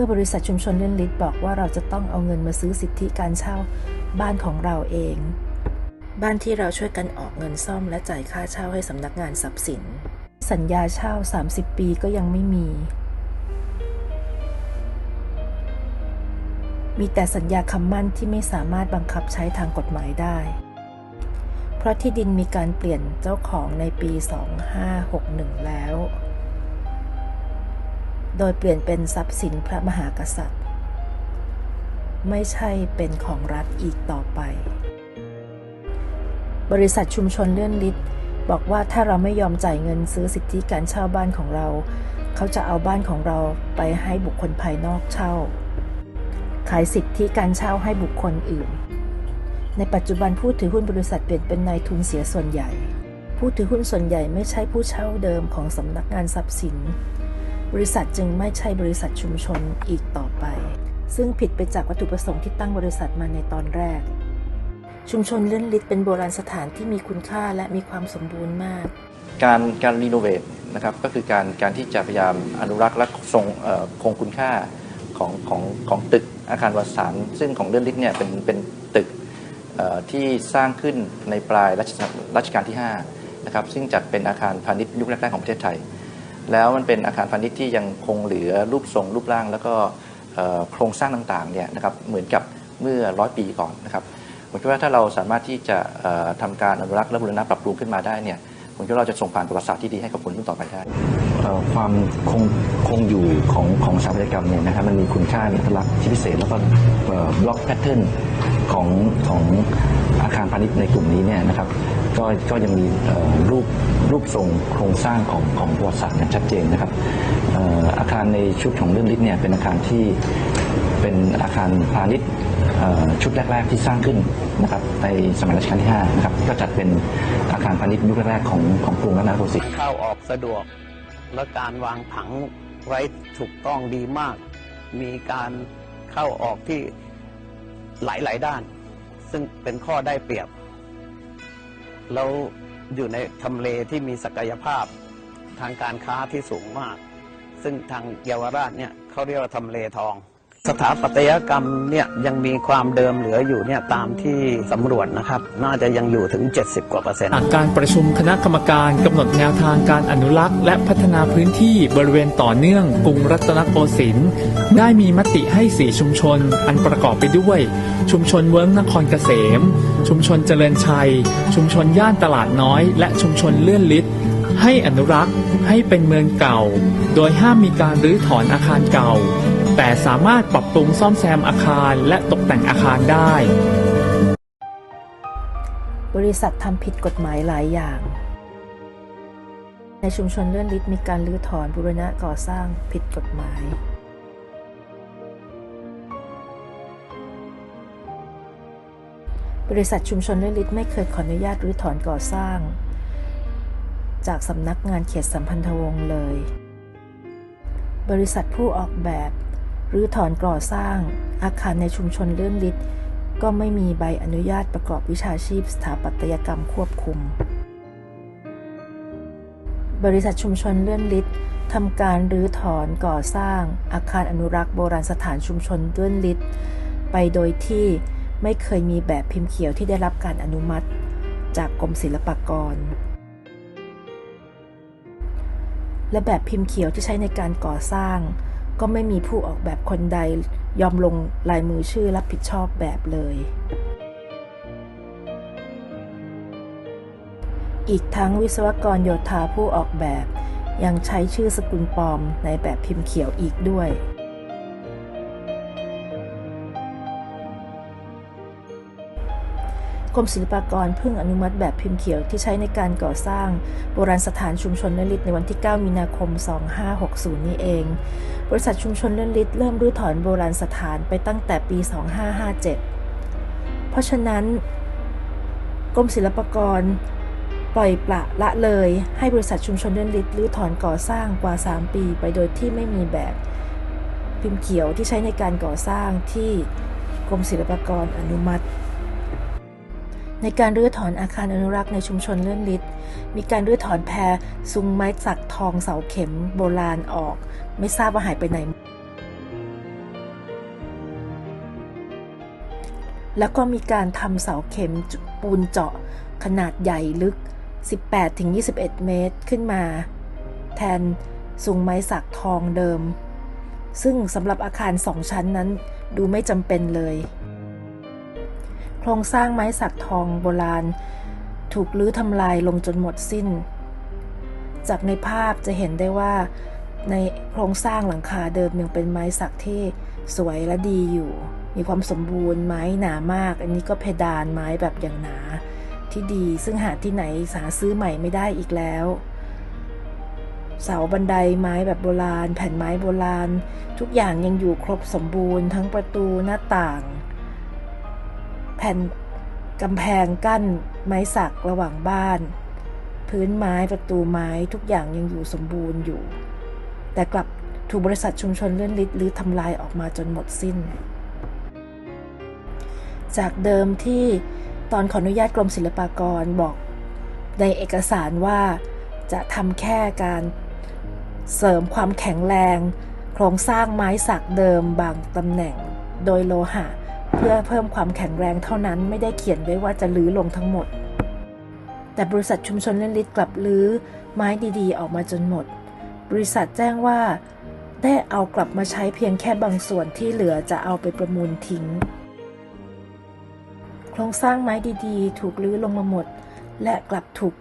มื่อบริษัทชุมชนเลื่อนลิตบอกว่าเราจะต้องเอาเงินมาซื้อสิทธิการเช่าบ้านของเราเอง บ้านที่เราช่วยกันออกเงินซ่อมและจ่ายค่าเช่าให้สำนักงานทรัพย์สิน สัญญาเช่า 30 ปีก็ยังไม่มี มีแต่สัญญาคำมั่นที่ไม่สามารถบังคับใช้ทางกฎหมายได้ เพราะที่ดินมีการเปลี่ยนเจ้าของในปี 2561 แล้ว โดยเปลี่ยนเป็นทรัพย์สินพระมหากษัตริย์ ไม่ใช่เป็นของรัฐอีกต่อไป บริษัทชุมชนเลื่อนลิตบอกว่าถ้าเราไม่ยอมจ่ายเงินซื้อสิทธิการเช่าบ้านของเรา เขาจะเอาบ้านของเราไปให้บุคคลภายนอกเช่า ขายสิทธิการเช่าให้บุคคลอื่น ในปัจจุบันผู้ถือหุ้นบริษัทเปลี่ยนเป็นนายทุนเสียส่วนใหญ่ ผู้ถือหุ้นส่วนใหญ่ไม่ใช่ผู้เช่าเดิมของสำนักงานทรัพย์สิน บริษัทจึงไม่ใช่บริษัทชุมชนอีกต่อไป ซึ่งผิดไปจากวัตถุประสงค์ที่ตั้งบริษัทมาในตอนแรก ชุมชนเลื่อนลิตเป็นโบราณสถานที่มีคุณค่าและมีความสมบูรณ์มาก การการรีโนเวทนะครับก็คือการการที่จะพยายามอนุรักษ์และทรงคงคุณค่าของของของตึกอาคารวารสารซึ่งของเลื่อนลิตเนี่ยเป็นเป็นตึกที่สร้างขึ้นในปลายรัชรัชกาลที่5นะครับซึ่งจัดเป็นอาคารพาณิชย์ยุคแรกๆของประเทศไทย แล้วมันเป็นอาคารพาณิชย์ที่ยังคงเหลือรูปทรงรูปร่าง แล้วก็โครงสร้างต่างๆเนี่ยนะครับเหมือนกับเมื่อร้อยปีก่อนนะครับผมคิดว่าถ้าเราสามารถที่จะเอ่อทำการอนุรักษ์และบูรณะปรับปรุงขึ้นมาได้เนี่ยผมคิดว่าเราจะส่งผ่านประวัติศาสตร์ที่ดีให้กับคนรุ่นต่อไปได้ความคงคงอยู่ของของสถาปัตยกรรมเนี่ยนะครับมันมีคุณค่ามีอัตลักษณ์ที่พิเศษแล้วก็บล็อกแพทเทิร์น ของของอาคารพาณิชย์ในกลุ่มนี้เนี่ยนะครับก็ก็ยังมีรูปรูปทรงโครงสร้างของของประวัติศาสตร์อย่างชัดเจนนะครับอาคารในชุดของเรื่องลิศเนี่ยเป็นอาคารที่เป็นอาคารพาณิชย์ชุดแรก ๆ ที่สร้างขึ้นนะครับในสมัยรัชกาลที่5นะครับก็จัดเป็นอาคารพาณิชย์ยุคแรกๆของของกรุงรัตนโกสินทร์เข้าออกสะดวก และการวางผังไว้ถูกต้องดีมาก มีการเข้าออกที่ หลาย ๆ ด้าน ซึ่งเป็นข้อได้เปรียบ แล้วอยู่ในทำเลที่มีศักยภาพทางการค้าที่สูงมาก ซึ่งทางเยาวราชเนี่ยเขาเรียกว่าทำเลทอง สถาปัตยกรรมเนี่ยยังมีความเดิมเหลืออยู่เนี่ยตามที่สำรวจนะครับ น่าจะยังอยู่ถึง 70 กว่าเปอร์เซ็นต์จากการประชุมคณะกรรมการกำหนดแนวทางการอนุรักษ์ และพัฒนาพื้นที่บริเวณต่อเนื่องกรุงรัตนโกสินทร์ได้มีมติให้สี่ชุมชน อันประกอบไปด้วย ชุมชนเวิ้งนครเกษม ชุมชนเจริญชัย ชุมชนย่านตลาดน้อย และชุมชนเลื่อนลิศให้อนุรักษ์ให้เป็นเมืองเก่า โดยห้ามมีการรื้อถอนอาคารเก่า แต่สามารถปรับปรุงซ่อมแซมอาคารและตกแต่งอาคารได้ บริษัททำผิดกฎหมายหลายอย่าง ในชุมชนเลื่อนลิตมีการรื้อถอนบูรณะก่อสร้างผิดกฎหมาย บริษัทชุมชนเลื่อนลิตไม่เคยขออนุญาตรื้อถอนก่อสร้าง จากสำนักงานเขตสัมพันธวงศ์เลย บริษัทผู้ออกแบบ รื้อถอนก่อสร้าง อาคารในชุมชนเลื่อนลิตก็ไม่มีใบอนุญาตประกอบวิชาชีพสถาปัตยกรรมควบคุม บริษัทชุมชนเลื่อนลิตทำการรื้อถอนก่อสร้าง อาคารอนุรักษ์โบราณสถานชุมชนเลื่อนลิตไปโดยที่ไม่เคยมีแบบพิมพ์เขียวที่ได้รับการอนุมัติ จากกรมศิลปากร และแบบพิมพ์เขียวที่ใช้ในการก่อสร้าง ก็ไม่มีผู้ออกแบบคนใดยอมลงลายมือชื่อรับผิดชอบแบบเลย อีกทั้งวิศวกรโยธาผู้ออกแบบ ยังใช้ชื่อสกุลปลอมในแบบพิมพ์เขียวอีกด้วย กรมศิลปากรเพิ่งอนุมัติแบบพิมพ์เขียวที่ใช้ในการก่อสร้างโบราณสถานชุมชนเลนลิตในวันที่ 9 มีนาคม 2560 นี้เอง บริษัทชุมชนเลนลิตเริ่มรื้อถอนโบราณสถานไปตั้งแต่ปี 2557 เพราะฉะนั้น กรมศิลปากรปล่อยปละละเลยให้บริษัทชุมชนเลนลิตรื้อถอนก่อสร้างกว่า 3 ปีไปโดยที่ไม่มีแบบพิมพ์เขียวที่ใช้ในการก่อสร้างที่กรมศิลปากรอนุมัติ ในการรื้อถอนอาคารอนุรักษ์ในชุมชนเลื่อนลิศมีการรื้อถอนแพรซุงไม้สักทองเสาเข็มโบราณออก ไม่ทราบว่าหายไปไหน แล้วก็มีการทำเสาเข็มปูนเจาะขนาดใหญ่ลึก 18-21 เมตรขึ้นมา แทนซุงไม้สักทองเดิม ซึ่งสำหรับอาคารสองชั้นนั้นดูไม่จำเป็นเลย ครงสร้างไม้สักทองโบราณ ถูกลื้อทำลายลงจนหมดสิ้น จากในภาพจะเห็นได้ว่า ในโครงสร้างหลังคาเดิมยังเป็นไม้สักที่สวยและดีอยู่ มีความสมบูรณ์ไม้หนามาก อันนี้ก็เพดานไม้แบบอย่างหนาที่ดี ซึ่งหาที่ไหนหาซื้อใหม่ไม่ได้อีกแล้วเสาบันไดไม้แบบโบราณ แผ่นไม้โบราณ ทุกอย่างยังอยู่ครบสมบูรณ์ทั้งประตูหน้าต่าง ผ่นกำแพงกั้นไม้สักระหว่างบ้าน พื้นไม้ประตูไม้ทุกอย่างยังอยู่สมบูรณ์อยู่ แต่กลับถูกบริษัทชุมชนเลื่อนลิดหรือทำลายออกมาจนหมดสิ้น จากเดิมที่ตอนขออนุญาตกรมศิลปากรบอกในเอกสารว่าจะทำแค่การเสริมความแข็งแรง โครงสร้างไม้สักเดิมบางตำแหน่งโดยโลหะ เพื่อเพิ่มความแข็งแรงเท่านั้นไม่ได้เขียนไว้ว่าจะลื้อลงทั้งหมด แต่บริษัทชุมชนเล่นลิตกลับลื้อไม้ดีๆ ออกมาจนหมด บริษัทแจ้งว่า ได้เอากลับมาใช้เพียงแค่บางส่วนที่เหลือจะเอาไปประมูลทิ้ง โครงสร้างไม้ดีๆ ถูกลื้อลงมาหมด และกลับถูก